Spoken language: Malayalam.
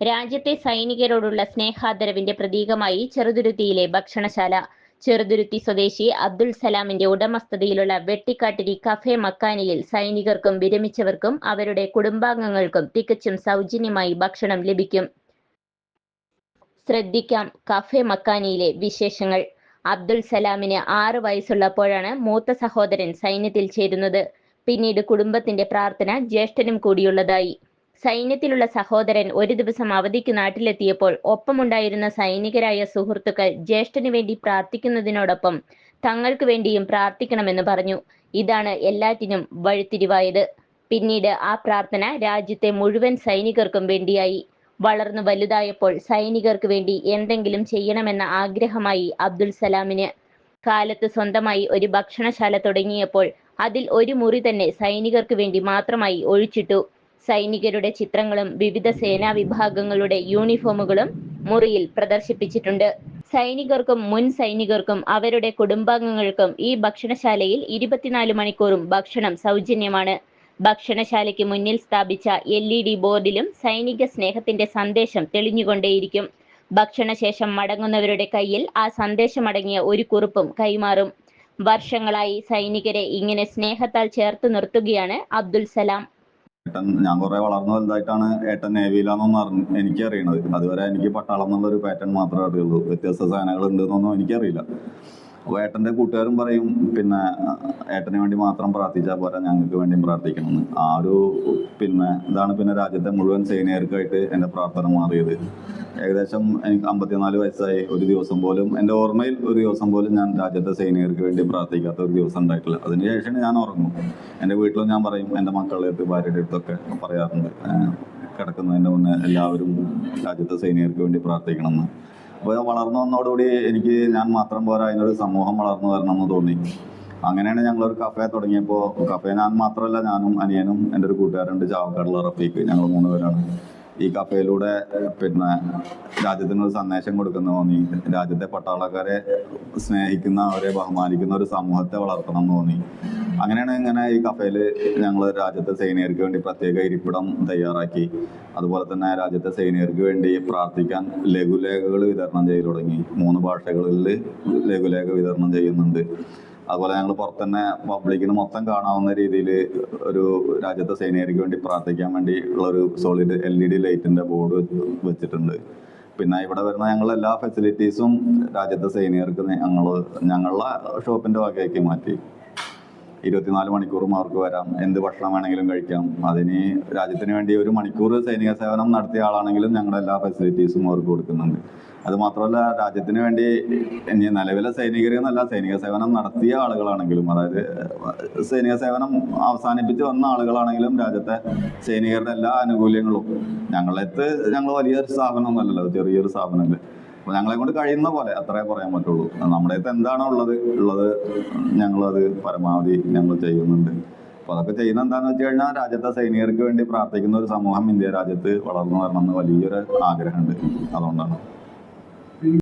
രാജ്യത്തെ സൈനികരോടുള്ള സ്നേഹാദരവിന്റെ പ്രതീകമായി ചെറുതുരുത്തിയിലെ ഭക്ഷണശാല. ചെറുതുരുത്തി സ്വദേശി അബ്ദുൽ സലാമിന്റെ ഉടമസ്ഥതയിലുള്ള വെട്ടിക്കാട്ടിരി കഫേ മക്കാനിയിൽ സൈനികർക്കും വിരമിച്ചവർക്കും അവരുടെ കുടുംബാംഗങ്ങൾക്കും തികച്ചും സൗജന്യമായി ഭക്ഷണം ലഭിക്കും. ശ്രദ്ധിക്കാം കഫേ മക്കാനിയിലെ വിശേഷങ്ങൾ. അബ്ദുൽ സലാമിന് ആറ് വയസ്സുള്ളപ്പോഴാണ് മൂത്ത സഹോദരൻ സൈന്യത്തിൽ ചേരുന്നത്. പിന്നീട് കുടുംബത്തിന്റെ പ്രാർത്ഥന ജ്യേഷ്ഠനും കൂടിയുള്ളതായി. സൈന്യത്തിലുള്ള സഹോദരൻ ഒരു ദിവസം അവധിക്ക് നാട്ടിലെത്തിയപ്പോൾ ഒപ്പമുണ്ടായിരുന്ന സൈനികരായ സുഹൃത്തുക്കൾ ജ്യേഷ്ഠന് വേണ്ടി പ്രാർത്ഥിക്കുന്നതിനോടൊപ്പം തങ്ങൾക്ക് വേണ്ടിയും പ്രാർത്ഥിക്കണമെന്ന് പറഞ്ഞു. ഇതാണ് എല്ലാറ്റിനും വഴിത്തിരിവായത്. പിന്നീട് ആ പ്രാർത്ഥന രാജ്യത്തെ മുഴുവൻ സൈനികർക്കും വേണ്ടിയായി. വളർന്നു വലുതായപ്പോൾ സൈനികർക്ക് വേണ്ടി എന്തെങ്കിലും ചെയ്യണമെന്ന ആഗ്രഹമായി അബ്ദുൽ സലാമിന്. കാലത്ത് സ്വന്തമായി ഒരു ഭക്ഷണശാല തുടങ്ങിയപ്പോൾ അതിൽ ഒരു മുറി തന്നെ സൈനികർക്ക് വേണ്ടി മാത്രമായി ഒഴിച്ചിട്ടു. സൈനികരുടെ ചിത്രങ്ങളും വിവിധ സേനാ വിഭാഗങ്ങളുടെ യൂണിഫോമുകളും മുറിയിൽ പ്രദർശിപ്പിച്ചിട്ടുണ്ട്. സൈനികർക്കും മുൻ സൈനികർക്കും അവരുടെ കുടുംബാംഗങ്ങൾക്കും ഈ ഭക്ഷണശാലയിൽ ഇരുപത്തിനാല് മണിക്കൂറും ഭക്ഷണം സൗജന്യമാണ്. ഭക്ഷണശാലയ്ക്ക് മുന്നിൽ സ്ഥാപിച്ച എൽ ഇ ഡി ബോർഡിലും സൈനിക സ്നേഹത്തിന്റെ സന്ദേശം തെളിഞ്ഞുകൊണ്ടേയിരിക്കും. ഭക്ഷണശേഷം മടങ്ങുന്നവരുടെ കയ്യിൽ ആ സന്ദേശമടങ്ങിയ ഒരു കുറിപ്പും കൈമാറും. വർഷങ്ങളായി സൈനികരെ ഇങ്ങനെ സ്നേഹത്താൽ ചേർത്ത് നിർത്തുകയാണ് അബ്ദുൽ സലാം. ഏട്ടൻ ഞാൻ കുറെ വളർന്നു വലുതായിട്ടാണ് ഏട്ടൻ നേവിയിലാണെന്ന് അറിഞ്ഞ് എനിക്ക് അറിയണത് അതുവരെ എനിക്ക് പട്ടാളം എന്നുള്ളൊരു പാറ്റേൺ മാത്രമേ അറിയുള്ളൂ. വ്യത്യസ്ത സേനകൾ ഉണ്ടെന്നൊന്നും എനിക്കറിയില്ല. അപ്പോൾ ഏട്ടന്റെ കൂട്ടുകാരും പറയും പിന്നെ ഏട്ടന് വേണ്ടി മാത്രം പ്രാർത്ഥിച്ചാൽ പോരാ ഞങ്ങൾക്ക് വേണ്ടിയും പ്രാർത്ഥിക്കണമെന്ന്. ആ ഒരു പിന്നെ ഇതാണ് പിന്നെ രാജ്യത്തെ മുഴുവൻ സൈനികർക്കായിട്ട് എന്റെ പ്രാർത്ഥന മാറിയത്. ഏകദേശം എനിക്ക് അമ്പത്തിനാല് വയസ്സായി. ഒരു ദിവസം പോലും എന്റെ ഓർമ്മയിൽ ഒരു ദിവസം പോലും ഞാൻ രാജ്യത്തെ സൈനികർക്ക് വേണ്ടി പ്രാർത്ഥിക്കാത്ത ഒരു ദിവസം ഉണ്ടായിട്ടില്ല. അതിനുശേഷം ഞാൻ ഉറങ്ങും. എന്റെ വീട്ടിലും ഞാൻ പറയും എന്റെ മക്കളുടെ അടുത്ത് ഭാര്യയുടെ അടുത്തൊക്കെ പറയാറുണ്ട് കിടക്കുന്നതിന്റെ മുന്നേ എല്ലാവരും രാജ്യത്തെ സൈനികർക്ക് വേണ്ടി പ്രാർത്ഥിക്കണമെന്ന്. അപ്പോൾ വളർന്നു വന്നതോടുകൂടി എനിക്ക് ഞാൻ മാത്രം പോരാ അതിനൊരു സമൂഹം വളർന്നു വരണം എന്ന് തോന്നി. അങ്ങനെയാണ് ഞങ്ങൾ ഒരു കഫേ തുടങ്ങിയപ്പോൾ കഫേ ഞാൻ മാത്രമല്ല ഞാനും അനിയനും എന്റെ ഒരു കൂട്ടുകാരുണ്ട് ചാവക്കാടുള്ള റഫീക്ക് ഞങ്ങൾ മൂന്ന് പേരാണ്. ഈ കപ്പയിലൂടെ പിന്നെ രാജ്യത്തിന് ഒരു സന്ദേശം കൊടുക്കുന്ന തോന്നി. രാജ്യത്തെ പട്ടാളക്കാരെ സ്നേഹിക്കുന്ന അവരെ ബഹുമാനിക്കുന്ന ഒരു സമൂഹത്തെ വളർത്തണം എന്ന് തോന്നി. അങ്ങനെയാണ് ഇങ്ങനെ ഈ കഫേയിൽ ഞങ്ങൾ രാജ്യത്തെ സൈനികർക്ക് വേണ്ടി പ്രത്യേക ഇരിപ്പിടം തയ്യാറാക്കി. അതുപോലെ തന്നെ രാജ്യത്തെ സൈനികർക്ക് വേണ്ടി പ്രാർത്ഥിക്കാൻ ലഘുലേഖകൾ വിതരണം ചെയ്തു തുടങ്ങി. മൂന്ന് ഭാഷകളിൽ ലഘുലേഖ വിതരണം ചെയ്യുന്നുണ്ട്. അതുപോലെ ഞങ്ങൾ പുറത്തന്നെ പബ്ലിക്കിന് മൊത്തം കാണാവുന്ന രീതിയിൽ ഒരു രാജ്യത്തെ സൈനികർക്ക് വേണ്ടി പ്രാർത്ഥിക്കാൻ വേണ്ടി ഉള്ള ഒരു സോളിഡ് എൽ ഇ ഡി ലൈറ്റിന്റെ ബോർഡ് വെച്ചിട്ടുണ്ട്. പിന്നെ ഇവിടെ വരുന്ന ഞങ്ങൾ എല്ലാ ഫെസിലിറ്റീസും രാജ്യത്തെ സൈനികർക്ക് ഞങ്ങൾ ഞങ്ങളുടെ ഷോപ്പിന്റെ വകയാക്കി മാറ്റി. ഇരുപത്തിനാല് മണിക്കൂറും അവർക്ക് വരാം. എന്ത് ഭക്ഷണം വേണമെങ്കിലും കഴിക്കാം. അതിന് രാജ്യത്തിന് വേണ്ടി ഒരു മണിക്കൂർ സൈനിക സേവനം നടത്തിയ ആളാണെങ്കിലും ഞങ്ങളുടെ എല്ലാ ഫെസിലിറ്റീസും അവർക്ക് കൊടുക്കുന്നുണ്ട്. അത് മാത്രമല്ല രാജ്യത്തിന് വേണ്ടി ഇനി നിലവിലെ സൈനികർ എന്നല്ല സൈനിക സേവനം നടത്തിയ ആളുകളാണെങ്കിലും അതായത് സൈനിക സേവനം അവസാനിപ്പിച്ച് വന്ന ആളുകളാണെങ്കിലും രാജ്യത്തെ സൈനികരുടെ എല്ലാ ആനുകൂല്യങ്ങളും. ഞങ്ങളെത്ത് ഞങ്ങൾ വലിയൊരു സ്ഥാപനമൊന്നുമല്ലല്ലോ ചെറിയൊരു സ്ഥാപനമല്ലേ. അപ്പോൾ ഞങ്ങളെ കൊണ്ട് കഴിയുന്ന പോലെ അത്രേ പറയാൻ പറ്റുള്ളൂ. നമ്മുടെ അടുത്ത് എന്താണോ ഉള്ളത്? ഉള്ളത് ഞങ്ങളത് പരമാവധി ഞങ്ങൾ ചെയ്യുന്നുണ്ട്. അപ്പോൾ അതൊക്കെ ചെയ്യുന്ന എന്താണെന്ന് വെച്ച് കഴിഞ്ഞാൽ രാജ്യത്തെ സൈനികർക്ക് വേണ്ടി പ്രാർത്ഥിക്കുന്ന ഒരു സമൂഹം ഇന്ത്യ രാജ്യത്ത് വളർന്നു വരണം വരണമെന്ന് വലിയൊരു ആഗ്രഹമുണ്ട്. അതുകൊണ്ടാണ്.